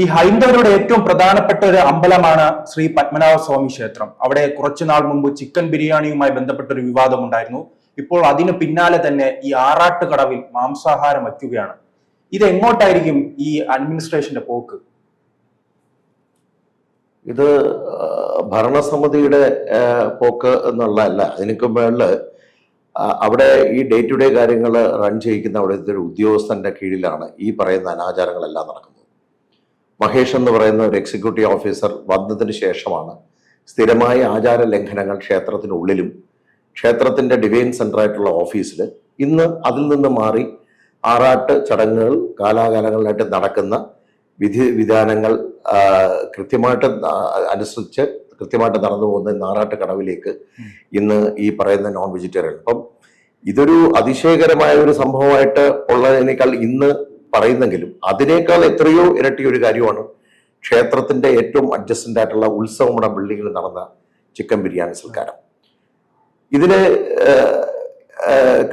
ഈ ഹൈന്ദവരുടെ ഏറ്റവും പ്രധാനപ്പെട്ട ഒരു അമ്പലമാണ് ശ്രീ പത്മനാഭ സ്വാമി ക്ഷേത്രം. അവിടെ കുറച്ചുനാൾ മുമ്പ് ചിക്കൻ ബിരിയാണിയുമായി ബന്ധപ്പെട്ട ഒരു വിവാദം ഉണ്ടായിരുന്നു. ഇപ്പോൾ അതിന് പിന്നാലെ തന്നെ ഈ ആറാട്ട് കടവിൽ മാംസാഹാരം വയ്ക്കുകയാണ്. ഇത് എങ്ങോട്ടായിരിക്കും ഈ അഡ്മിനിസ്ട്രേഷന്റെ പോക്ക്? ഇത് ഭരണസമിതിയുടെ പോക്ക് എന്നുള്ളതല്ല. അതിനൊക്കെ മേളിൽ അവിടെ ഈ ഡേ ടു ഡേ കാര്യങ്ങൾ റൺ ചെയ്യിക്കുന്ന അവിടുത്തെ ഒരു ഉദ്യോഗസ്ഥന്റെ കീഴിലാണ് ഈ പറയുന്ന അനാചാരങ്ങളെല്ലാം നടക്കുന്നത്. മഹേഷ് എന്ന് പറയുന്ന ഒരു എക്സിക്യൂട്ടീവ് ഓഫീസർ വന്നതിന് ശേഷമാണ് സ്ഥിരമായ ആചാര ലംഘനങ്ങൾ ക്ഷേത്രത്തിനുള്ളിലും ക്ഷേത്രത്തിന്റെ ഡിവൈൻ സെന്റർ ആയിട്ടുള്ള ഓഫീസിൽ ഇന്ന് അതിൽ നിന്ന് മാറി ആറാട്ട് ചടങ്ങുകൾ കാലാകാലങ്ങളിലായിട്ട് നടക്കുന്ന വിധി വിധാനങ്ങൾ കൃത്യമായിട്ട് അനുസരിച്ച് കൃത്യമായിട്ട് നടന്നു പോകുന്ന നാറാട്ട് കടവിലേക്ക് ഇന്ന് ഈ പറയുന്ന നോൺ വെജിറ്റേറിയൻ അപ്പം ഇതൊരു അതിശയകരമായ ഒരു സംഭവമായിട്ട് ഉള്ളതിനേക്കാൾ ഇന്ന് പറയുന്നെങ്കിലും അതിനേക്കാൾ എത്രയോ ഇരട്ടി ഒരു കാര്യമാണ് ക്ഷേത്രത്തിന്റെ ഏറ്റവും അഡ്ജസ്റ്റന്റ് ആയിട്ടുള്ള ഉത്സവമുട ബിൽഡിങ്ങിൽ നടന്ന ചിക്കൻ ബിരിയാണി സൽക്കാരം. ഇതിന്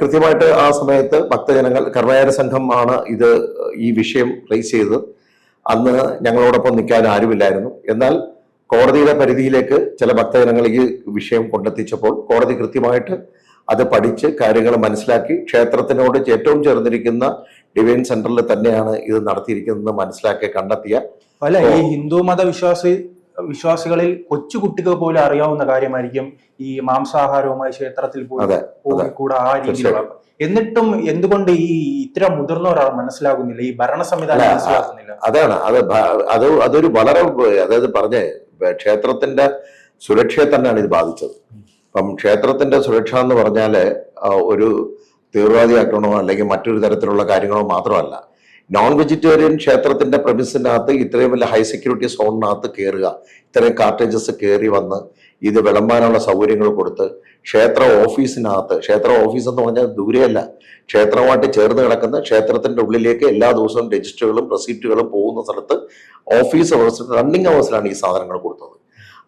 കൃത്യമായിട്ട് ആ സമയത്ത് ഭക്തജനങ്ങൾ കർമ്മകാര സംഘം ആണ് ഇത് ഈ വിഷയം റേസ് ചെയ്തത്. അന്ന് ഞങ്ങളോടൊപ്പം നിൽക്കാൻ ആരുമില്ലായിരുന്നു. എന്നാൽ കോടതിയുടെ പരിധിയിലേക്ക് ചില ഭക്തജനങ്ങൾ ഈ വിഷയം കൊണ്ടെത്തിച്ചപ്പോൾ കോടതി കൃത്യമായിട്ട് അത് പഠിച്ച് കാര്യങ്ങൾ മനസ്സിലാക്കി ക്ഷേത്രത്തിനോട് ഏറ്റവും ചേർന്നിരിക്കുന്ന ഡിവൈൻ സെന്ററിൽ തന്നെയാണ് ഇത് നടത്തിയിരിക്കുന്നത് മനസ്സിലാക്കി കണ്ടെത്തിയ അല്ല ഈ ഹിന്ദു മത വിശ്വാസി വിശ്വാസികളിൽ കൊച്ചു കുട്ടികൾ പോലും അറിയാവുന്ന കാര്യമായിരിക്കും ഈ മാംസാഹാരവുമായി ക്ഷേത്രത്തിൽ പോയി കൂടെ ആ രീതിയിലുള്ള എന്നിട്ടും എന്തുകൊണ്ട് ഈ ഇത്ര മുതിർന്ന ഒരാൾ മനസ്സിലാകുന്നില്ല? ഈ ഭരണ സംവിധാനം മനസ്സിലാക്കുന്നില്ല അതാണ്. അത് അത് അതൊരു വളരെ അതായത് പറഞ്ഞേ ക്ഷേത്രത്തിന്റെ സുരക്ഷയെ തന്നെയാണ് ഇത് ബാധിച്ചത്. അപ്പം ക്ഷേത്രത്തിന്റെ സുരക്ഷ എന്ന് പറഞ്ഞാൽ ഒരു തീവ്രവാദി ആക്രമണമോ അല്ലെങ്കിൽ മറ്റൊരു തരത്തിലുള്ള കാര്യങ്ങളോ മാത്രമല്ല. നോൺ വെജിറ്റേറിയൻ ക്ഷേത്രത്തിന്റെ പ്രമിസിനകത്ത് ഇത്രയും വലിയ ഹൈ സെക്യൂരിറ്റി സോണിനകത്ത് കയറുക ഇത്രയും കാർട്ടേജസ് കയറി വന്ന് ഇത് വിളമ്പാനുള്ള സൗകര്യങ്ങൾ കൊടുത്ത് ക്ഷേത്ര ഓഫീസിനകത്ത് ക്ഷേത്ര ഓഫീസ് എന്ന് പറഞ്ഞാൽ ദൂരെയല്ല. ക്ഷേത്രമായിട്ട് ചേർന്ന് കിടക്കുന്ന ക്ഷേത്രത്തിന്റെ ഉള്ളിലേക്ക് എല്ലാ ദിവസവും രജിസ്റ്ററുകളും റെസീപ്റ്റുകളും പോകുന്ന സ്ഥലത്ത് ഓഫീസ് അവേഴ്സ് റണ്ണിങ് അവേഴ്സിലാണ് ഈ സാധനങ്ങൾ കൊടുത്തത്.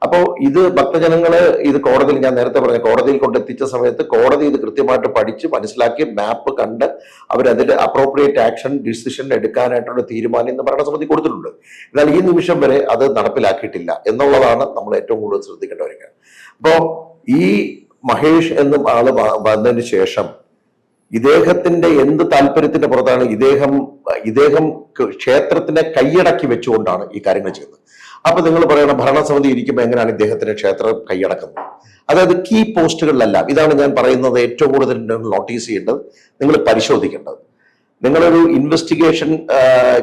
അപ്പോൾ ഇത് ഭക്തജനങ്ങൾ ഇത് കോടതിയിൽ ഞാൻ നേരത്തെ പറഞ്ഞ കോടതിയിൽ കൊണ്ടെത്തിച്ച സമയത്ത് കോടതി ഇത് കൃത്യമായിട്ട് പഠിച്ച് മനസ്സിലാക്കി മാപ്പ് കണ്ട് അവരതിൽ അപ്രോപ്രിയേറ്റ് ആക്ഷൻ ഡിസിഷൻ എടുക്കാനായിട്ടുള്ള തീരുമാനം ഇന്ന് ഭരണസമിതി കൊടുത്തിട്ടുണ്ട്. എന്നാൽ ഈ നിമിഷം വരെ അത് നടപ്പിലാക്കിയിട്ടില്ല എന്നുള്ളതാണ് നമ്മൾ ഏറ്റവും കൂടുതൽ ശ്രദ്ധിക്കേണ്ട ഒരു കാര്യം. അപ്പോൾ ഈ മഹേഷ് എന്നും ആൾ വന്നതിന് ശേഷം ഇദ്ദേഹത്തിന്റെ എന്ത് താല്പര്യത്തിന്റെ പുറത്താണ് ഇദ്ദേഹം ഇദ്ദേഹം ക്ഷേത്രത്തിനെ കൈയടക്കി വെച്ചുകൊണ്ടാണ് ഈ കാര്യങ്ങൾ ചെയ്യുന്നത്. അപ്പൊ നിങ്ങൾ പറയണം ഭരണസമിതി ഇരിക്കുമ്പോൾ എങ്ങനെയാണ് ഇദ്ദേഹത്തിന്റെ ക്ഷേത്രം കൈയടക്കുന്നത്? അതായത് കീ പോസ്റ്റുകളിലെല്ലാം ഇതാണ് ഞാൻ പറയുന്നത് ഏറ്റവും കൂടുതൽ നോട്ടീസ് ചെയ്യേണ്ടത് നിങ്ങൾ പരിശോധിക്കേണ്ടത്. നിങ്ങളൊരു ഇൻവെസ്റ്റിഗേഷൻ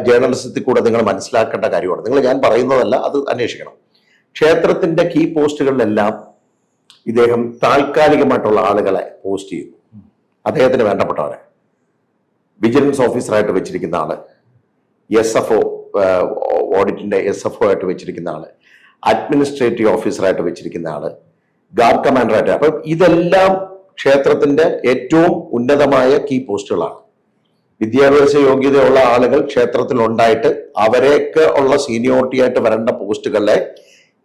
ജേർണലിസത്തിൽ കൂടെ നിങ്ങൾ മനസ്സിലാക്കേണ്ട കാര്യമാണ്. നിങ്ങൾ ഞാൻ പറയുന്നതല്ല അത് അന്വേഷിക്കണം. ക്ഷേത്രത്തിന്റെ കീ പോസ്റ്റുകളിലെല്ലാം ഇദ്ദേഹം താൽക്കാലികമായിട്ടുള്ള ആളുകളെ പോസ്റ്റ് ചെയ്യുന്നു. അദ്ദേഹത്തിന് വേണ്ടപ്പെട്ടവരെ. വിജിലൻസ് ഓഫീസറായിട്ട് വെച്ചിരിക്കുന്ന ആൾ എസ് എഫ് ഒ ഓഡിറ്റിന്റെ എസ് എഫ് ഒ ആയിട്ട് വെച്ചിരിക്കുന്ന ആൾ അഡ്മിനിസ്ട്രേറ്റീവ് ഓഫീസറായിട്ട് വെച്ചിരിക്കുന്ന ആൾ ഗാർഡ് കമാൻഡറായിട്ട് അപ്പം ഇതെല്ലാം ക്ഷേത്രത്തിന്റെ ഏറ്റവും ഉന്നതമായ കീ പോസ്റ്റുകളാണ് വിദ്യാഭ്യാസ യോഗ്യതയുള്ള ആളുകൾ ക്ഷേത്രത്തിൽ ഉണ്ടായിട്ട് അവരെയൊക്കെ ഉള്ള സീനിയോറിറ്റി ആയിട്ട് വരേണ്ട പോസ്റ്റുകളെ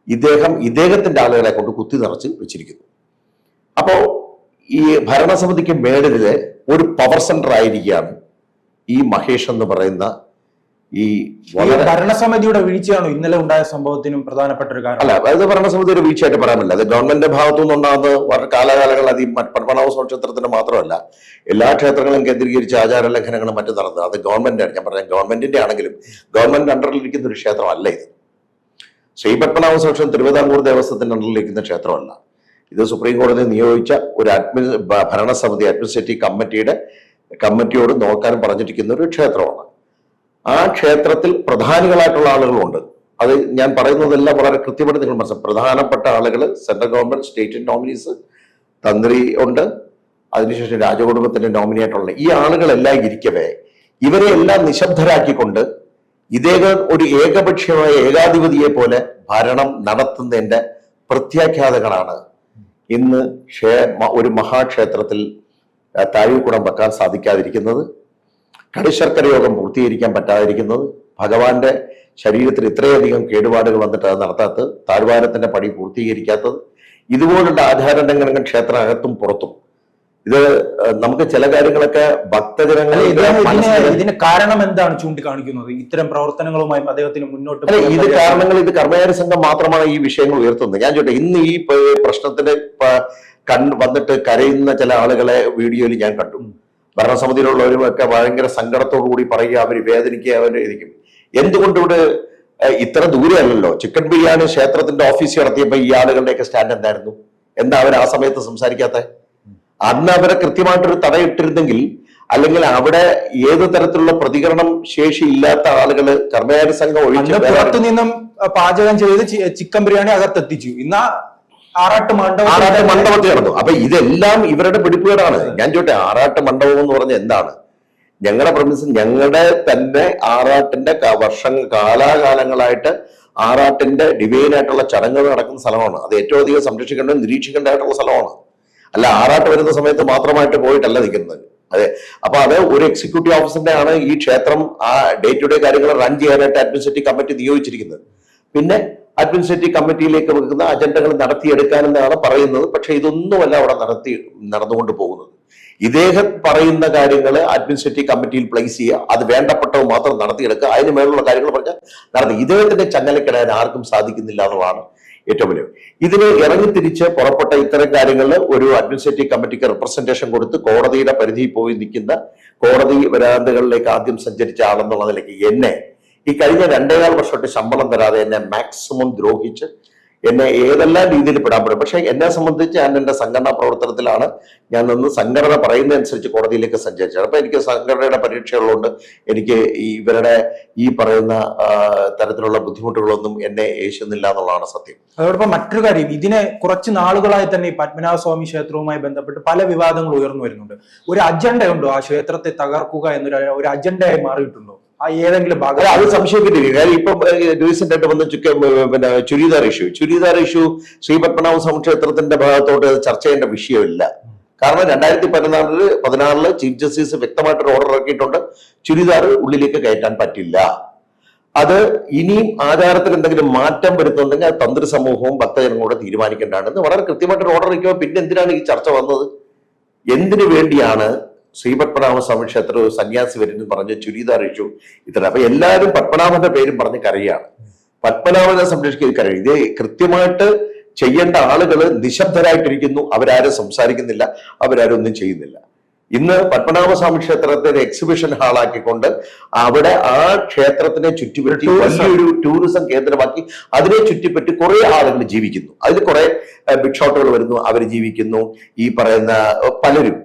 ഇദ്ദേഹം ഇദ്ദേഹത്തിന്റെ ആളുകളെ കൊണ്ട് കുത്തി നിറച്ച് വെച്ചിരിക്കുന്നു. അപ്പോൾ ഈ ഭരണസമിതിക്ക് മേളിൽ ഒരു പവർ സെന്റർ ആയിരിക്കുകയാണ് ഈ മഹേഷ് എന്ന് പറയുന്ന ഈ ഭരണസമിതിയുടെ വീഴ്ചയാണോ ഇന്നലെ ഉണ്ടായ സംഭവത്തിനും പ്രധാനപ്പെട്ട ഒരു കാരണം? അല്ല അത് ഭരണസമിതി ഒരു വീഴ്ചയായിട്ട് പറയാൻ പറ്റില്ല. അത് ഗവൺമെന്റിന്റെ ഭാഗത്തു നിന്നുണ്ടാകുന്ന വളരെ അത് ഈ പത്മനാഭസ്വാമി ക്ഷേത്രത്തിന് മാത്രമല്ല എല്ലാ ക്ഷേത്രങ്ങളും കേന്ദ്രീകരിച്ച് ആചാര ലംഘനങ്ങളും മറ്റും നടന്നത് അത് ഗവൺമെന്റാണ് ഞാൻ പറഞ്ഞ ഗവൺമെന്റിന്റെ ആണെങ്കിലും ഗവൺമെന്റ് അണ്ടറിൽ ഇരിക്കുന്ന ഒരു ക്ഷേത്രമല്ല ഇത്. ശ്രീ പത്മനാഭസ്വാമി ക്ഷേത്രം തിരുവിതാംകൂർ ദേവസ്വത്തിന്റെ അണ്ടറിൽ ഇരിക്കുന്ന ക്ഷേത്രമല്ല. ഇത് സുപ്രീം കോടതി നിയോഗിച്ച ഒരു അഡ്മി ഭരണസമിതി അഡ്മിനിസ്ട്രേറ്റീവ് കമ്മിറ്റിയുടെ കമ്മിറ്റിയോട് നോക്കാൻ പറഞ്ഞിരിക്കുന്ന ഒരു ക്ഷേത്രമാണ്. ആ ക്ഷേത്രത്തിൽ പ്രധാനികളായിട്ടുള്ള ആളുകളുണ്ട്. അത് ഞാൻ പറയുന്നതെല്ലാം വളരെ കൃത്യമായിട്ട് നിങ്ങൾ മനസ്സിലാക്കും പ്രധാനപ്പെട്ട ആളുകൾ സെൻട്രൽ ഗവൺമെന്റ് സ്റ്റേറ്റ് നോമിനീസ് തന്ത്രി ഉണ്ട്. അതിനുശേഷം രാജകുടുംബത്തിന്റെ നോമിനി ആയിട്ടുള്ള ഈ ആളുകളെല്ലാം ഇരിക്കവേ ഇവരെ എല്ലാം നിശബ്ദരാക്കിക്കൊണ്ട് ഇദ്ദേഹം ഒരു ഏകപക്ഷീയമായ ഏകാധിപതിയെ പോലെ ഭരണം നടത്തുന്നതിന്റെ പ്രത്യാഖ്യാതകളാണ്. ഇന്ന് ഒരു മഹാക്ഷേത്രത്തിൽ ആ, താഴികുടം വെക്കാൻ സാധിക്കാതിരിക്കുന്നത് കടിശർക്കര യോഗം പൂർത്തീകരിക്കാൻ പറ്റാതിരിക്കുന്നത് ഭഗവാന്റെ ശരീരത്തിൽ ഇത്രയധികം കേടുപാടുകൾ വന്നിട്ട് അത് നടത്താത്തത് താഴ്വാരത്തിന്റെ പടി പൂർത്തീകരിക്കാത്തത് ഇതുപോലുള്ള ആചാരലംഘനങ്ങൾ ക്ഷേത്രകത്തും പുറത്തും. ഇത് നമുക്ക് ചില കാര്യങ്ങളൊക്കെ ഭക്തജനങ്ങളെ ഇതിന് കാരണം എന്താണ് ചൂണ്ടിക്കാണിക്കുന്നത്? ഇത്തരം പ്രവർത്തനങ്ങളുമായി അദ്ദേഹത്തിന് മുന്നോട്ട് ഇത് കാരണങ്ങൾ ഇത് കർമ്മകാരി സംഘം മാത്രമാണ് ഈ വിഷയങ്ങൾ ഉയർത്തുന്നത്. ഞാൻ ചോട്ടെ ഇന്ന് ഈ പ്രശ്നത്തിന്റെ കൺ വന്നിട്ട് കരയുന്ന ചില ആളുകളെ വീഡിയോയിൽ ഞാൻ കണ്ടു. ഭരണസമിതിയിലുള്ളവരും ഒക്കെ ഭയങ്കര സങ്കടത്തോടു കൂടി പറയുക അവർ വേദനിക്കുക അവർ ഇരിക്കും. എന്തുകൊണ്ട് ഇവിടെ ഇത്ര ദൂരെയല്ലല്ലോ? ചിക്കൻ ബിരിയാണി ക്ഷേത്രത്തിന്റെ ഓഫീസ് നടത്തിയപ്പോ ഈ ആളുകളുടെയൊക്കെ സ്റ്റാൻഡ് എന്തായിരുന്നു? എന്താ അവർ ആ സമയത്ത് സംസാരിക്കാത്ത? അന്ന് അവരെ കൃത്യമായിട്ടൊരു തടയിട്ടിരുന്നെങ്കിൽ അല്ലെങ്കിൽ അവിടെ ഏത് തരത്തിലുള്ള പ്രതികരണം ശേഷി ഇല്ലാത്ത ആളുകൾ കർമ്മകാരി സംഘം ഒഴിച്ച് പുറത്തു നിന്നും പാചകം ചെയ്ത് ചിക്കൻ ബിരിയാണി അകത്തെത്തിച്ചു. ഇന്ന് ആറാട്ട് ആറാട്ട് മണ്ഡപം മണ്ഡപത്തിൽ നടന്നു അപ്പൊ ഇതെല്ലാം ഇവരുടെ പിടിപ്പുകേടാണ്. ഞാൻ ചോട്ടെ ആറാട്ട് മണ്ഡപം എന്ന് പറഞ്ഞ എന്താണ്? ഞങ്ങളുടെ പ്രമിസ് ഞങ്ങളുടെ തന്നെ ആറാട്ടിന്റെ വർഷം കാലാകാലങ്ങളായിട്ട് ആറാട്ടിന്റെ ഡിവൈൻ ആയിട്ടുള്ള ചടങ്ങുകൾ നടക്കുന്ന സ്ഥലമാണ്. അത് ഏറ്റവും അധികം സംരക്ഷിക്കേണ്ടതും നിരീക്ഷിക്കേണ്ടതായിട്ടുള്ള സ്ഥലമാണ്. അല്ല ആറാട്ട് വരുന്ന സമയത്ത് മാത്രമായിട്ട് പോയിട്ടല്ല നിൽക്കുന്നത്. അതെ. അപ്പൊ അത് ഒരു എക്സിക്യൂട്ടീവ് ഓഫീസറിന്റെ ആണ് ഈ ക്ഷേത്രം ആ ഡേ ടു ഡേ കാര്യങ്ങൾ റൺ ചെയ്യാനായിട്ട് അഡ്മിനിസ്ട്രേറ്റീവ് കമ്മിറ്റി നിയോഗിച്ചിരിക്കുന്നത്. പിന്നെ അഡ്മിനിസ്ട്രേറ്റീവ് കമ്മിറ്റിയിലേക്ക് വെക്കുന്ന അജണ്ടകൾ നടത്തിയെടുക്കാനെന്നാണ് പറയുന്നത്. പക്ഷെ ഇതൊന്നുമല്ല അവിടെ നടത്തി നടന്നുകൊണ്ട് പോകുന്നത്. ഇദ്ദേഹം പറയുന്ന കാര്യങ്ങൾ അഡ്മിനിസ്ട്രേറ്റീവ് കമ്മിറ്റിയിൽ പ്ലേസ് ചെയ്യുക അത് വേണ്ടപ്പെട്ടവ മാത്രം നടത്തിയെടുക്കുക അതിന് മേലുള്ള കാര്യങ്ങൾ പറഞ്ഞാൽ നടത്തി. ഇദ്ദേഹത്തിന്റെ ചങ്ങലക്കിടാൻ ആർക്കും സാധിക്കുന്നില്ല എന്നുള്ളതാണ് ഏറ്റവും വലിയ ഇതിന് ഇറങ്ങി തിരിച്ച് പുറപ്പെട്ട ഇത്തരം കാര്യങ്ങളിൽ ഒരു അഡ്മിനിസ്ട്രേറ്റീവ് കമ്മിറ്റിക്ക് റെപ്രസെന്റേഷൻ കൊടുത്ത് കോടതിയുടെ പരിധിയിൽ പോയി നിൽക്കുന്ന കോടതി വരാന്തകളിലേക്ക് ആദ്യം സഞ്ചരിച്ച ആളെന്നുള്ള നിലയ്ക്ക് എന്നെ ഈ കഴിഞ്ഞ രണ്ടേകാൽ വർഷമായിട്ട് ശമ്പളം തരാതെ എന്നെ മാക്സിമം ദ്രോഹിച്ച് എന്നെ ഏതെല്ലാം രീതിയിൽ പെടാൻ പറ്റും. പക്ഷെ എന്നെ സംബന്ധിച്ച് ഞാൻ എന്റെ സംഘടനാ പ്രവർത്തനത്തിലാണ് ഞാൻ നിന്ന് സംഘടന പറയുന്നതനുസരിച്ച് കോടതിയിലേക്ക് സഞ്ചരിച്ചത്. അപ്പൊ എനിക്ക് സംഘടനയുടെ പരീക്ഷകളുണ്ട്. എനിക്ക് ഇവരുടെ ഈ പറയുന്ന തരത്തിലുള്ള ബുദ്ധിമുട്ടുകളൊന്നും എന്നെ ഏശുന്നില്ല എന്നുള്ളതാണ് സത്യം. അതോടൊപ്പം മറ്റൊരു കാര്യം ഇതിനെ കുറച്ച് നാളുകളായി തന്നെ ഈ പത്മനാഭ സ്വാമി ക്ഷേത്രവുമായി ബന്ധപ്പെട്ട് പല വിവാദങ്ങൾ ഉയർന്നു വരുന്നുണ്ട്. ഒരു അജണ്ട ഉണ്ടോ ആ ക്ഷേത്രത്തെ തകർക്കുക എന്നൊരു ഒരു അജണ്ടയായി മാറിയിട്ടുണ്ടോ? ആ ഏതെങ്കിലും ഭാഗം അത് സംശയിക്കത്തില്ല. കാര്യം ഇപ്പം റീസെന്റ് ആയിട്ട് വന്ന ചുക്ക പിന്നെ ചുരിദാർ ഇഷ്യൂ. ചുരിദാർ ഇഷ്യൂ ശ്രീ പത്മനാഭ സ്വാമി ക്ഷേത്രത്തിന്റെ ഭാഗത്തോട്ട് ചർച്ച ചെയ്യേണ്ട വിഷയമില്ല. കാരണം രണ്ടായിരത്തി പതിനാറിൽ പതിനാറിൽ ചീഫ് ജസ്റ്റിസ് വ്യക്തമായിട്ടൊരു ഓർഡർ ഇറക്കിയിട്ടുണ്ട്. ചുരിദാർ ഉള്ളിലേക്ക് കയറ്റാൻ പറ്റില്ല. അത് ഇനിയും ആചാരത്തിൽ എന്തെങ്കിലും മാറ്റം വരുത്തുന്നുണ്ടെങ്കിൽ അത് തന്ത്രി സമൂഹവും ഭക്തജനങ്ങളോട് തീരുമാനിക്കേണ്ടതാണ് വളരെ കൃത്യമായിട്ട് ഓർഡർ ഇരിക്കുമ്പോൾ പിന്നെ എന്തിനാണ് ഈ ചർച്ച വന്നത്? എന്തിനു വേണ്ടിയാണ് ശ്രീ പത്മനാഭ സ്വാമി ക്ഷേത്ര സന്യാസി വരുന്നു പറഞ്ഞ് ചുരിദാർ ഇഷ്യൂ ഇത്ര അപ്പൊ എല്ലാവരും പത്മനാഭന്റെ പേരും പറഞ്ഞ് കരയാണ് പത്മനാഭനെ സംരക്ഷിക്കാൻ കരയും. ഇത് കൃത്യമായിട്ട് ചെയ്യേണ്ട ആളുകൾ നിശബ്ദരായിട്ടിരിക്കുന്നു. അവരാരും സംസാരിക്കുന്നില്ല. അവരാരും ഒന്നും ചെയ്യുന്നില്ല. ഇന്ന് പത്മനാഭസ്വാമി ക്ഷേത്രത്തെ ഒരു എക്സിബിഷൻ ഹാളാക്കിക്കൊണ്ട് അവിടെ ആ ക്ഷേത്രത്തിനെ ചുറ്റിപ്പറ്റി. വലിയൊരു ടൂറിസം കേന്ദ്രമാക്കി അതിനെ ചുറ്റിപ്പറ്റി കുറെ ആളുകൾ ജീവിക്കുന്നു. അതിൽ കുറെ ബിഗ് ഷോട്ടുകൾ വരുന്നു. അവർ ജീവിക്കുന്നു. ഈ പറയുന്ന പലരും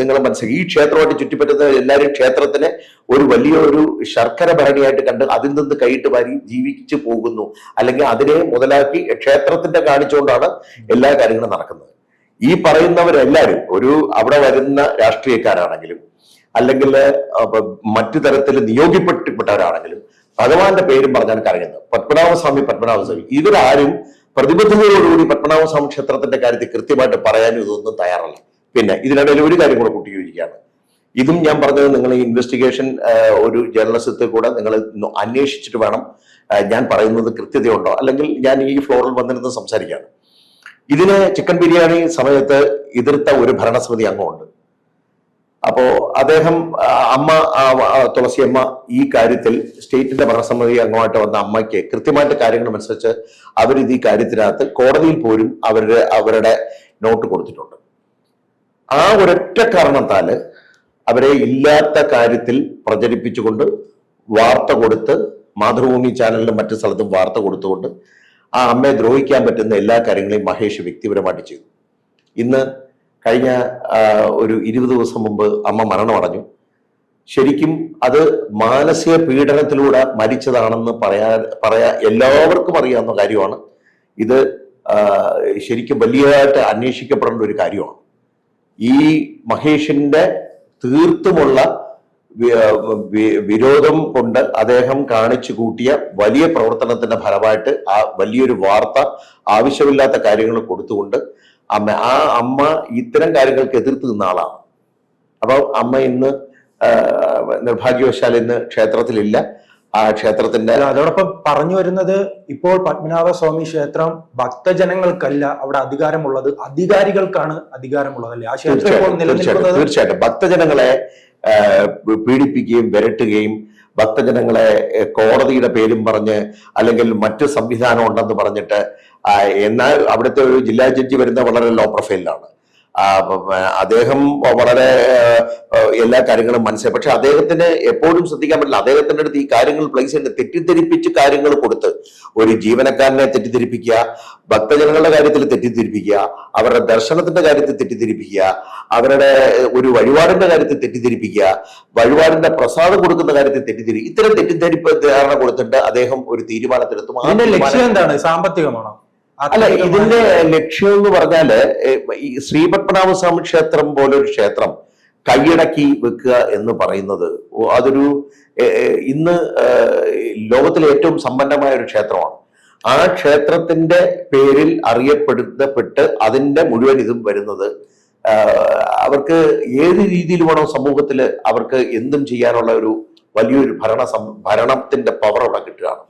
നിങ്ങൾ മനസ്സിലാക്കി ഈ ക്ഷേത്രമായിട്ട് ചുറ്റിപ്പറ്റുന്ന എല്ലാവരും ക്ഷേത്രത്തിനെ ഒരു വലിയ ഒരു ശർക്കര ഭരണിയായിട്ട് കണ്ട് അതിൽ നിന്ന് കൈയിട്ട് വാരി ജീവിച്ചു പോകുന്നു. അല്ലെങ്കിൽ അതിനെ മുതലാക്കി ക്ഷേത്രത്തിന്റെ കാണിച്ചുകൊണ്ടാണ് എല്ലാ കാര്യങ്ങളും നടക്കുന്നത്. ഈ പറയുന്നവരെല്ലാവരും ഒരു അവിടെ വരുന്ന രാഷ്ട്രീയക്കാരാണെങ്കിലും അല്ലെങ്കിൽ മറ്റു തരത്തിൽ നിയോഗിക്കപ്പെട്ടവരാണെങ്കിലും ഭഗവാന്റെ പേരും പറഞ്ഞാൽ കരയുന്നത് പത്മനാഭസ്വാമി പത്മനാഭസ്വാമി. ഇവരാരും പ്രതിബദ്ധതയോടുകൂടി പത്മനാഭസ്വാമി ക്ഷേത്രത്തിന്റെ കാര്യത്തിൽ കൃത്യമായിട്ട് പറയാനും ഇതൊന്നും തയ്യാറല്ല. പിന്നെ ഇതിനിടയിൽ ഒരു കാര്യം കൂടെ കൂട്ടിയോജിക്കുകയാണ്. ഇതും ഞാൻ പറഞ്ഞത് നിങ്ങൾ ഈ ഇൻവെസ്റ്റിഗേഷൻ ഒരു ജേർണലിസത്തിൽ കൂടെ നിങ്ങൾ അന്വേഷിച്ചിട്ട് വേണം ഞാൻ പറയുന്നത് കൃത്യതയുണ്ടോ? അല്ലെങ്കിൽ ഞാൻ ഈ ഫ്ലോറിൽ വന്നിരുന്ന് സംസാരിക്കുകയാണ്. ഇതിന് ചിക്കൻ ബിരിയാണി സമയത്ത് എതിർത്ത ഒരു ഭരണസമിതി അംഗമുണ്ട്. അപ്പോ അദ്ദേഹം അമ്മ തുളസിയമ്മ ഈ കാര്യത്തിൽ സ്റ്റേറ്റിന്റെ ഭരണസമിതി അംഗമായിട്ട് വന്ന അമ്മയ്ക്ക് കൃത്യമായിട്ട് കാര്യങ്ങൾ അനുസരിച്ച് അവരിത് ഈ കാര്യത്തിനകത്ത് കോടതിയിൽ പോലും അവരുടെ അവരുടെ നോട്ട് കൊടുത്തിട്ടുണ്ട്. ആ ഒരൊറ്റ കാരണത്താൽ അവരെ ഇല്ലാത്ത കാര്യത്തിൽ പ്രചരിപ്പിച്ചുകൊണ്ട് വാർത്ത കൊടുത്ത് മാതൃഭൂമി ചാനലിലും മറ്റു സ്ഥലത്തും വാർത്ത കൊടുത്തുകൊണ്ട് ആ അമ്മയെ ദ്രോഹിക്കാൻ പറ്റുന്ന എല്ലാ കാര്യങ്ങളെയും മഹേഷ് വ്യക്തിപരമായിട്ട് ചെയ്തു. ഇന്ന് കഴിഞ്ഞ ഒരു ഇരുപത് ദിവസം മുമ്പ് അമ്മ മരണമടഞ്ഞു. ശരിക്കും അത് മാനസിക പീഡനത്തിലൂടെ മരിച്ചതാണെന്ന് പറയാ പറയാ എല്ലാവർക്കും അറിയാവുന്ന കാര്യമാണ്. ഇത് ശരിക്കും വലിയതായിട്ട് അന്വേഷിക്കപ്പെടേണ്ട ഒരു കാര്യമാണ്. ഈ മഹേഷിന്റെ തീർത്തുമുള്ള വിരോധം കൊണ്ട് അദ്ദേഹം കാണിച്ചു കൂട്ടിയ വലിയ പ്രവർത്തനത്തിന്റെ ഫലമായിട്ട് ആ വലിയൊരു വാർത്ത ആവശ്യമില്ലാത്ത കാര്യങ്ങൾ കൊടുത്തുകൊണ്ട് അമ്മ ആ അമ്മ ഇത്തരം കാര്യങ്ങൾക്ക് എതിർത്ത് നിന്ന ആളാണ്. അപ്പൊ അമ്മ ഇന്ന് നിർഭാഗ്യവശാൽ ഇന്ന് ക്ഷേത്രത്തിലില്ല. ആ ക്ഷേത്രത്തിന്റെ അതോടൊപ്പം പറഞ്ഞു വരുന്നത് ഇപ്പോൾ പത്മനാഭ സ്വാമി ക്ഷേത്രം ഭക്തജനങ്ങൾക്കല്ല അവിടെ അധികാരമുള്ളത്. അധികാരികൾക്കാണ് അധികാരമുള്ളത് അല്ലേ? ആ ക്ഷേത്രം ഇപ്പോൾ തീർച്ചയായിട്ടും തീർച്ചയായിട്ടും നിലനിൽക്കുന്നത് തീർച്ചയായിട്ടും. ഭക്തജനങ്ങളെ പീഡിപ്പിക്കുകയും വിരട്ടുകയും ഭക്തജനങ്ങളെ കോടതിയുടെ പേരും പറഞ്ഞ് അല്ലെങ്കിൽ മറ്റു സംവിധാനം ഉണ്ടെന്ന് പറഞ്ഞിട്ട് എന്നാൽ അവിടുത്തെ ഒരു ജില്ലാ ജഡ്ജി വരുന്ന വളരെ ലോ പ്രൊഫൈലിലാണ് അദ്ദേഹം വളരെ എല്ലാ കാര്യങ്ങളും മനസ്സിലായി. പക്ഷെ അദ്ദേഹത്തിന് എപ്പോഴും ശ്രദ്ധിക്കാൻ പറ്റില്ല. അദ്ദേഹത്തിന്റെ അടുത്ത് ഈ കാര്യങ്ങൾ പ്ലേസ് ചെയ്ത് തെറ്റിദ്ധരിപ്പിച്ച് കാര്യങ്ങൾ കൊടുത്ത് ഒരു ജീവനക്കാരനെ തെറ്റിദ്ധരിപ്പിക്കുക ഭക്തജനങ്ങളുടെ കാര്യത്തിൽ തെറ്റിദ്ധരിപ്പിക്കുക അവരുടെ ദർശനത്തിന്റെ കാര്യത്തിൽ തെറ്റിദ്ധരിപ്പിക്കുക അവരുടെ ഒരു വഴിപാടിന്റെ കാര്യത്തിൽ തെറ്റിദ്ധരിപ്പിക്കുക വഴിപാടിന്റെ പ്രസാദം കൊടുക്കുന്ന കാര്യത്തിൽ തെറ്റിദ്ധരി ഇത്തരം തെറ്റിദ്ധരിപ്പ് ധാരണ കൊടുത്തിട്ട് അദ്ദേഹം ഒരു തീരുമാനത്തിലെത്തും. അതിന്റെ ലക്ഷ്യം എന്താണ്? സാമ്പത്തികമാണോ? അല്ല ഇതിന്റെ ലക്ഷ്യം എന്ന് പറഞ്ഞാൽ ഏ, ഈ ശ്രീപത്മനാഭ സ്വാമി ക്ഷേത്രം ഒരു ക്ഷേത്രം കൈയടക്കി വെക്കുക എന്ന് പറയുന്നത് അതൊരു ഇന്ന് ലോകത്തിലെ ഏറ്റവും സമ്പന്നമായ ഒരു ക്ഷേത്രമാണ്. ആ ക്ഷേത്രത്തിന്റെ പേരിൽ അറിയപ്പെടുത്തപ്പെട്ട് അതിന്റെ മുഴുവൻ ഇതും വരുന്നത് അവർക്ക് ഏത് രീതിയിൽ വേണോ സമൂഹത്തിൽ അവർക്ക് എന്തും ചെയ്യാനുള്ള ഒരു വലിയൊരു ഭരണ ഭരണത്തിന്റെ പവർ അവിടെ കിട്ടുകയാണ്.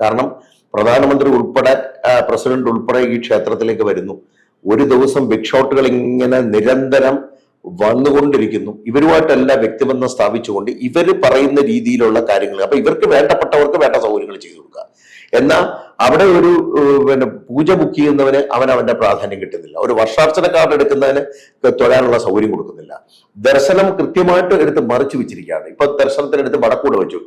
കാരണം പ്രധാനമന്ത്രി ഉൾപ്പെടെ പ്രസിഡന്റ് ഉൾപ്പെടെ ഈ ക്ഷേത്രത്തിലേക്ക് വരുന്നു. ഒരു ദിവസം ബിഗ് ഷോട്ടുകൾ ഇങ്ങനെ നിരന്തരം വന്നുകൊണ്ടിരിക്കുന്നു. ഇവരുമായിട്ടല്ല വ്യക്തിബന്ധം സ്ഥാപിച്ചുകൊണ്ട് ഇവർ പറയുന്ന രീതിയിലുള്ള കാര്യങ്ങൾ. അപ്പൊ ഇവർക്ക് വേണ്ടപ്പെട്ടവർക്ക് വേണ്ട സൗകര്യങ്ങൾ ചെയ്തു കൊടുക്കുക. എന്നാൽ അവിടെ ഒരു പിന്നെ പൂജ ബുക്ക് ചെയ്യുന്നവന് അവൻ അവന്റെ പ്രാധാന്യം കിട്ടുന്നില്ല. ഒരു വർഷാർച്ചന കാർഡ് എടുക്കുന്നതിന് തൊഴാനുള്ള സൗകര്യം കൊടുക്കുന്നില്ല. ദർശനം കൃത്യമായിട്ട് എടുത്ത് മറിച്ചു വെച്ചിരിക്കുകയാണ്. ഇപ്പൊ ദർശനത്തിനെടുത്ത് വടക്കൂടെ വെച്ചു.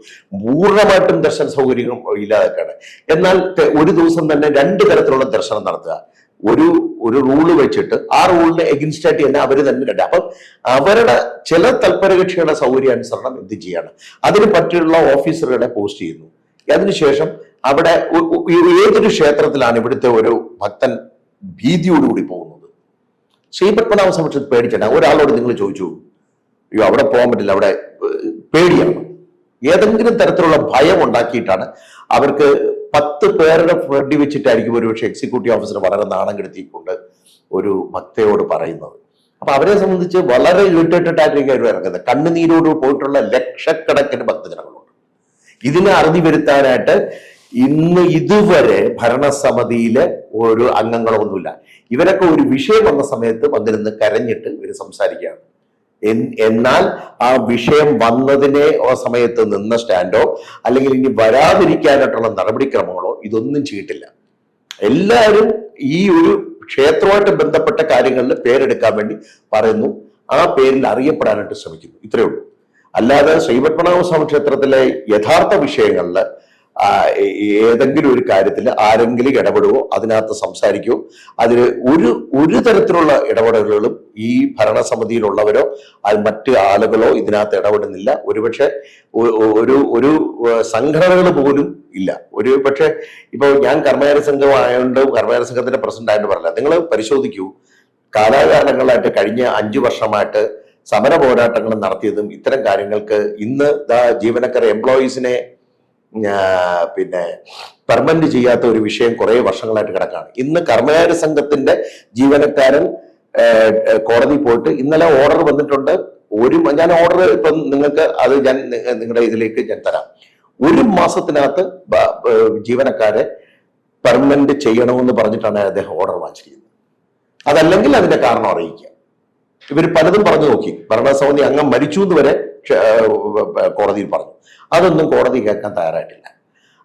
പൂർണമായിട്ടും ദർശന സൗകര്യം ഇല്ലാതൊക്കെയാണ് എന്നാൽ ഒരു ദിവസം തന്നെ രണ്ട് തരത്തിലുള്ള ദർശനം നടത്തുക. ഒരു ഒരു റൂൾ വെച്ചിട്ട് ആ റൂളിന് എഗൻസ്റ്റ് ആയിട്ട് തന്നെ അവർ തന്നെ രണ്ട് അപ്പം അവരുടെ ചില തൽപരകക്ഷികളുടെ സൗകര്യാനുസരണം എന്ത് ചെയ്യാണ്? അതിന് പറ്റിയുള്ള ഓഫീസറുകളെ പോസ്റ്റ് ചെയ്യുന്നു. അതിനുശേഷം അവിടെ ഏതൊരു ക്ഷേത്രത്തിലാണ് ഇവിടുത്തെ ഒരു ഭക്തൻ ഭീതിയോടുകൂടി പോകുന്നത്? ശ്രീ പത്മനാഭ സമക്ഷത്ത് പേടിച്ചിട്ട് ഒരാളോട് നിങ്ങൾ ചോദിച്ചു അയ്യോ അവിടെ പോകാൻ പറ്റില്ല അവിടെ പേടിയാണ്. ഏതെങ്കിലും തരത്തിലുള്ള ഭയം ഉണ്ടാക്കിയിട്ടാണ് അവർക്ക് പത്ത് പേരുടെ ഫ്രണ്ടി വെച്ചിട്ടായിരിക്കും ഒരു പക്ഷേ എക്സിക്യൂട്ടീവ് ഓഫീസർ വളരെ നാണം കെടുത്തിക്കൊണ്ട് ഒരു ഭക്തയോട് പറയുന്നത്. അപ്പൊ അവരെ സംബന്ധിച്ച് വളരെ ഇറിറ്റേറ്റഡ് ആയിട്ടായിരിക്കും അവർ ഇറങ്ങുന്നത്. കണ്ണുനീരോട് പോയിട്ടുള്ള ലക്ഷക്കണക്കിന് ഭക്തജനങ്ങളുണ്ട്. ഇതിനെ അറുതി വരുത്താനായിട്ട് ഇന്ന് ഇതുവരെ ഭരണസമിതിയിലെ ഒരു അംഗങ്ങളൊന്നുമില്ല. ഇവരൊക്കെ ഒരു വിഷയം വന്ന സമയത്ത് വന്നിരുന്ന് കരഞ്ഞിട്ട് ഇവർ സംസാരിക്കുകയാണ്. എന്നാൽ ആ വിഷയം വന്നതിനെ സമയത്ത് നിന്ന സ്റ്റാൻഡോ അല്ലെങ്കിൽ ഇനി വരാതിരിക്കാനായിട്ടുള്ള നടപടിക്രമങ്ങളോ ഇതൊന്നും ചെയ്തിട്ടില്ല. എല്ലാവരും ഈ ഒരു ക്ഷേത്രമായിട്ട് ബന്ധപ്പെട്ട കാര്യങ്ങളിൽ പേരെടുക്കാൻ വേണ്ടി പറയുന്നു. ആ പേരിൽ അറിയപ്പെടാനായിട്ട് ശ്രമിക്കുന്നു. ഇത്രയേ ഉള്ളൂ. അല്ലാതെ ശ്രീപത്മനാഭസ്വാമി ക്ഷേത്രത്തിലെ യഥാർത്ഥ വിഷയങ്ങളിൽ ഏതെങ്കിലും ഒരു കാര്യത്തിൽ ആരെങ്കിലും ഇടപെടുവോ അതിനകത്ത് സംസാരിക്കുവോ അതിൽ ഒരു ഒരു തരത്തിലുള്ള ഇടപെടലുകളും ഈ ഭരണസമിതിയിലുള്ളവരോ മറ്റ് ആളുകളോ ഇതിനകത്ത് ഇടപെടുന്നില്ല. ഒരുപക്ഷെ ഒരു ഒരു സംഘടനകൾ പോലും ഇല്ല. ഒരു പക്ഷെ ഇപ്പോൾ ഞാൻ കർമ്മകാര സംഘം ആയതുകൊണ്ട് കർമ്മകാര സംഘത്തിന്റെ പ്രസിഡന്റ് ആയിട്ട് പറഞ്ഞില്ല. നിങ്ങൾ പരിശോധിക്കൂ. കാലാകാലങ്ങളായിട്ട് കഴിഞ്ഞ അഞ്ചു വർഷമായിട്ട് സമര പോരാട്ടങ്ങൾ നടത്തിയതും ഇത്തരം കാര്യങ്ങൾക്ക് ഇന്ന് ജീവനക്കാർ എംപ്ലോയീസിനെ പിന്നെ പെർമനന്റ് ചെയ്യാത്ത ഒരു വിഷയം കുറെ വർഷങ്ങളായിട്ട് കിടക്കാണ്. ഇന്ന് കർമ്മകാര സംഘത്തിന്റെ ജീവനക്കാരൻ കോടതി പോയിട്ട് ഇന്നലെ ഓർഡർ വന്നിട്ടുണ്ട്. ഒരു ഞാൻ ഓർഡർ ഇപ്പം നിങ്ങൾക്ക് അത് ഞാൻ നിങ്ങളുടെ ഇതിലേക്ക് ഞാൻ തരാം. ഒരു മാസത്തിനകത്ത് ജീവനക്കാരെ പെർമനന്റ് ചെയ്യണമെന്ന് പറഞ്ഞിട്ടാണ് അദ്ദേഹം ഓർഡർ വാങ്ങിച്ചിരിക്കുന്നത്. അതല്ലെങ്കിൽ അതിന്റെ കാരണം അറിയിക്കുക. ഇവർ പലതും പറഞ്ഞു നോക്കി. ഭരണസമിതി അംഗം മരിച്ചു എന്ന് വരെ കോടതിയിൽ പറഞ്ഞു. അതൊന്നും കോടതി കേൾക്കാൻ തയ്യാറായിട്ടില്ല.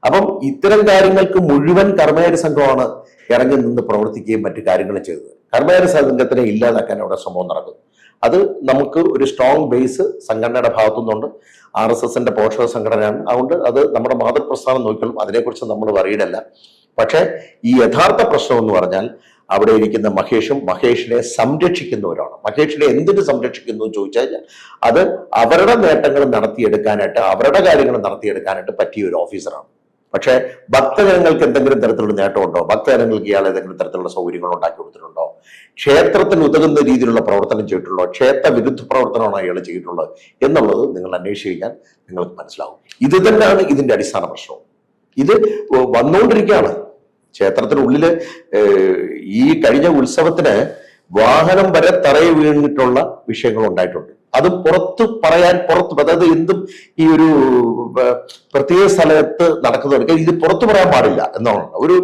അപ്പം ഇത്തരം കാര്യങ്ങൾക്ക് മുഴുവൻ കർമ്മകാരി സംഘമാണ് ഇറങ്ങി നിന്ന് പ്രവർത്തിക്കുകയും മറ്റു കാര്യങ്ങളും ചെയ്തത്. കർമ്മകാരി സംഘത്തിനെ ഇല്ലാതാക്കാൻ അവിടെ ശ്രമം നടക്കും അത് നമുക്ക് ഒരു സ്ട്രോങ് ബേസ് സംഘടനയുടെ ഭാഗത്തുനിന്നുണ്ട്. ആർ എസ് എസിന്റെ പോഷക സംഘടനയാണ്. അതുകൊണ്ട് അത് നമ്മുടെ മാതൃപ്രസ്ഥാനം നോക്കിക്കൊള്ളും അതിനെക്കുറിച്ച് നമ്മൾ പറയിടല്ല പക്ഷേ ഈ യഥാർത്ഥ പ്രശ്നം എന്ന് പറഞ്ഞാൽ അവിടെ ഇരിക്കുന്ന മഹേഷും മഹേഷിനെ സംരക്ഷിക്കുന്നവരാണ്. മഹേഷിനെ എന്തിന് സംരക്ഷിക്കുന്നു എന്ന് ചോദിച്ചാൽ അത് അവരുടെ നേട്ടങ്ങൾ നടത്തിയെടുക്കാനായിട്ട് അവരുടെ കാര്യങ്ങൾ നടത്തിയെടുക്കാനായിട്ട് പറ്റിയ ഒരു ഓഫീസറാണ്. പക്ഷേ ഭക്തജനങ്ങൾക്ക് എന്തെങ്കിലും തരത്തിലുള്ള നേട്ടമുണ്ടോ? ഭക്തജനങ്ങൾക്ക് ഇയാൾ ഏതെങ്കിലും തരത്തിലുള്ള സൗകര്യങ്ങൾ ഉണ്ടാക്കി കൊടുത്തിട്ടുണ്ടോ? ക്ഷേത്രത്തിന് ഉതകുന്ന രീതിയിലുള്ള പ്രവർത്തനം ചെയ്തിട്ടുള്ളോ ക്ഷേത്ര വിരുദ്ധ പ്രവർത്തനമാണോ അയാൾ ചെയ്തിട്ടുള്ളത് എന്നുള്ളത് നിങ്ങൾ അന്വേഷിച്ച് കഴിഞ്ഞാൽ നിങ്ങൾക്ക് മനസ്സിലാവും. ഇത് തന്നെയാണ് ഇതിന്റെ അടിസ്ഥാന പ്രശ്നം ഇത് വന്നുകൊണ്ടിരിക്കുകയാണ്. ക്ഷേത്രത്തിനുള്ളിൽ ഏഹ്, ഈ കഴിഞ്ഞ ഉത്സവത്തിന് വാഹനം വരെ തറയിൽ വീണിട്ടുള്ള വിഷയങ്ങൾ ഉണ്ടായിട്ടുണ്ട് അത് പുറത്ത് പറയാൻ പുറത്ത് അതായത് എന്തും ഈ ഒരു പ്രത്യേക സ്ഥലത്ത് നടക്കുന്നവർക്ക് ഇത് പുറത്തു പറയാൻ പാടില്ല എന്നാണ്. ഒരു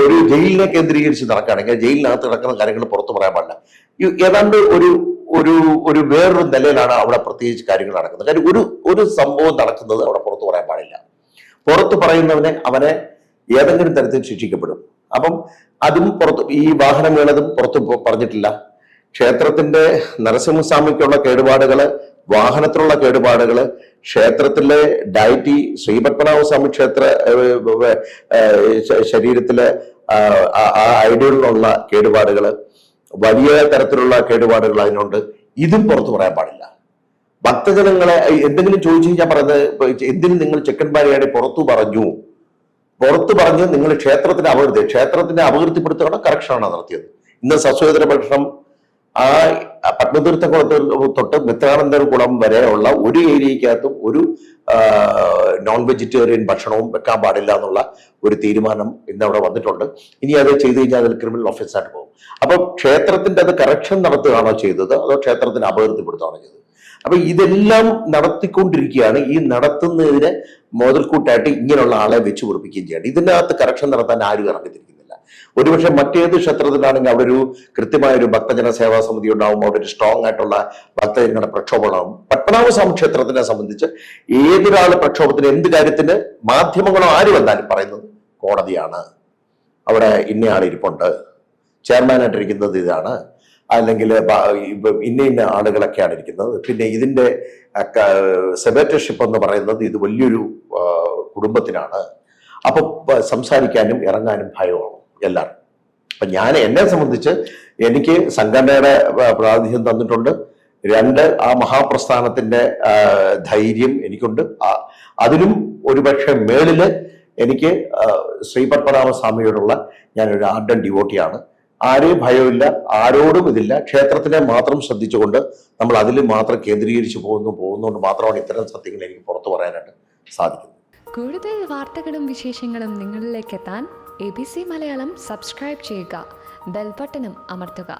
ഒരു ജയിലിനെ കേന്ദ്രീകരിച്ച് നടക്കുകയാണെങ്കിൽ ജയിലിനകത്ത് നടക്കുന്ന കാര്യങ്ങൾ പുറത്തു പറയാൻ പാടില്ല. ഏതാണ്ട് ഒരു ഒരു ഒരു വേറൊരു നിലയിലാണ് അവിടെ പ്രത്യേകിച്ച് കാര്യങ്ങൾ നടക്കുന്നത്. കാര്യം ഒരു ഒരു സംഭവം നടക്കുന്നത് അവിടെ പുറത്തു പറയാൻ പാടില്ല. പുറത്ത് പറയുന്നവനെ അവനെ ഏതെങ്കിലും തരത്തിൽ ശിക്ഷിക്കപ്പെടും. അപ്പം അതും പുറത്ത് ഈ വാഹനം വീണതും പുറത്ത് പറഞ്ഞിട്ടില്ല. ക്ഷേത്രത്തിന്റെ നരസിംഹസ്വാമിക്കുള്ള കേടുപാടുകൾ വാഹനത്തിലുള്ള കേടുപാടുകൾ ക്ഷേത്രത്തിലെ ഡയറ്റി ശ്രീപത്മനാഭ സ്വാമി ക്ഷേത്ര ശരീരത്തിലെ ആ, ഐഡിയുള്ള കേടുപാടുകൾ വലിയ തരത്തിലുള്ള കേടുപാടുകൾ അതിനുണ്ട്. ഇതും പുറത്തു പറയാൻ പാടില്ല. ഭക്തജനങ്ങളെ എന്തെങ്കിലും ചോദിച്ചു കഴിഞ്ഞാൽ പറയുന്നത് എന്തിനും നിങ്ങൾ ചെക്കൻ ബിരിയാണി പുറത്തു പറഞ്ഞു? പുറത്തു പറഞ്ഞ് നിങ്ങൾ ക്ഷേത്രത്തിന്റെ അപകീർത്തി ക്ഷേത്രത്തിന്റെ അപകീർത്തിപ്പെടുത്തുകയാണ് കറക്ഷനാണ് നടത്തിയത്. ഇന്ന് സസ്വേതര ഭക്ഷണം ആ പത്മതീർത്ഥ കുളത്തിൽ തൊട്ട് മിത്രാനന്ദർ കുളം വരെയുള്ള ഒരു ഏരിയക്കകത്തും ഒരു നോൺ വെജിറ്റേറിയൻ ഭക്ഷണവും വെക്കാൻ പാടില്ല എന്നുള്ള ഒരു തീരുമാനം ഇന്ന് അവിടെ വന്നിട്ടുണ്ട്. ഇനി അത് ചെയ്തു കഴിഞ്ഞാൽ അതിൽ ക്രിമിനൽ ഓഫീസായിട്ട് പോകും. അപ്പൊ ക്ഷേത്രത്തിന്റെ അത് കറക്ഷൻ നടത്തുകയാണോ ചെയ്തത്? അതോ ക്ഷേത്രത്തിന് അപകീർത്തിപ്പെടുത്തുകയാണോ ചെയ്തത്? അപ്പൊ ഇതെല്ലാം നടത്തിക്കൊണ്ടിരിക്കുകയാണ്. ഈ നടത്തുന്നതിന് മുതൽക്കൂട്ടായിട്ട് ഇങ്ങനെയുള്ള ആളെ വെച്ച് ഉറപ്പിക്കുകയും ചെയ്യണം. ഇതിനകത്ത് കറക്ഷൻ നടത്താൻ ആരും ഇറങ്ങിത്തിരിക്കുന്നില്ല. ഒരുപക്ഷെ മറ്റേത് ക്ഷേത്രത്തിലാണെങ്കിൽ അവിടെ ഒരു കൃത്യമായ ഒരു ഭക്തജന സേവാ സമിതി ഉണ്ടാവും അവിടെ ഒരു സ്ട്രോങ് ആയിട്ടുള്ള ഭക്തജനങ്ങളുടെ പത്മനാഭ പത്മനാഭസ്വാമി ക്ഷേത്രത്തിനെ സംബന്ധിച്ച് ഏതൊരാൾ പ്രക്ഷോഭത്തിന് എന്ത് കാര്യത്തിന് മാധ്യമങ്ങളോ ആര് വന്നാലും പറയുന്നത് കോടതിയാണ്. അവിടെ ഇന്നയാൾ ഇരിപ്പുണ്ട്. ചെയർമാനായിട്ടിരിക്കുന്നത് ഇതാണ്. അല്ലെങ്കിൽ ഇന്ന ഇന്ന ആളുകളൊക്കെയാണ് ഇരിക്കുന്നത്. പിന്നെ ഇതിന്റെ സെബേറ്റർഷിപ്പ് എന്ന് പറയുന്നത് ഇത് വലിയൊരു കുടുംബത്തിനാണ്. അപ്പോൾ സംസാരിക്കാനും ഇറങ്ങാനും ഭയമാണ് എല്ലാവരും അപ്പൊ ഞാൻ എന്നെ സംബന്ധിച്ച് എനിക്ക് സംഘടനയുടെ പ്രാതിനിധ്യം തന്നിട്ടുണ്ട്. രണ്ട് ആ മഹാപ്രസ്ഥാനത്തിന്റെ ധൈര്യം എനിക്കുണ്ട്. അതിലും ഒരുപക്ഷെ മേളിൽ എനിക്ക് ശ്രീ പത്മനാഭസ്വാമിയോടുള്ള ഞാനൊരു ആർഡൻ ഡിവോട്ടിയാണ് ആരെയും ഭയമില്ല ആരോടും ഇതില്ല. ക്ഷേത്രത്തിനെ മാത്രം ശ്രദ്ധിച്ചുകൊണ്ട് നമ്മൾ അതിൽ മാത്രം കേന്ദ്രീകരിച്ച് പോകുന്നു പോകുന്നതുകൊണ്ട് മാത്രമാണ് ഇത്തരം സത്യങ്ങൾ എനിക്ക് പുറത്തു പറയാനായിട്ട് സാധിക്കുന്നത്. കൂടുതൽ വാർത്തകളും വിശേഷങ്ങളും നിങ്ങളിലേക്ക് എത്താൻ A B C Malayalam subscribe ചെയ്യുക ബെൽബട്ടനും അമർത്തുക.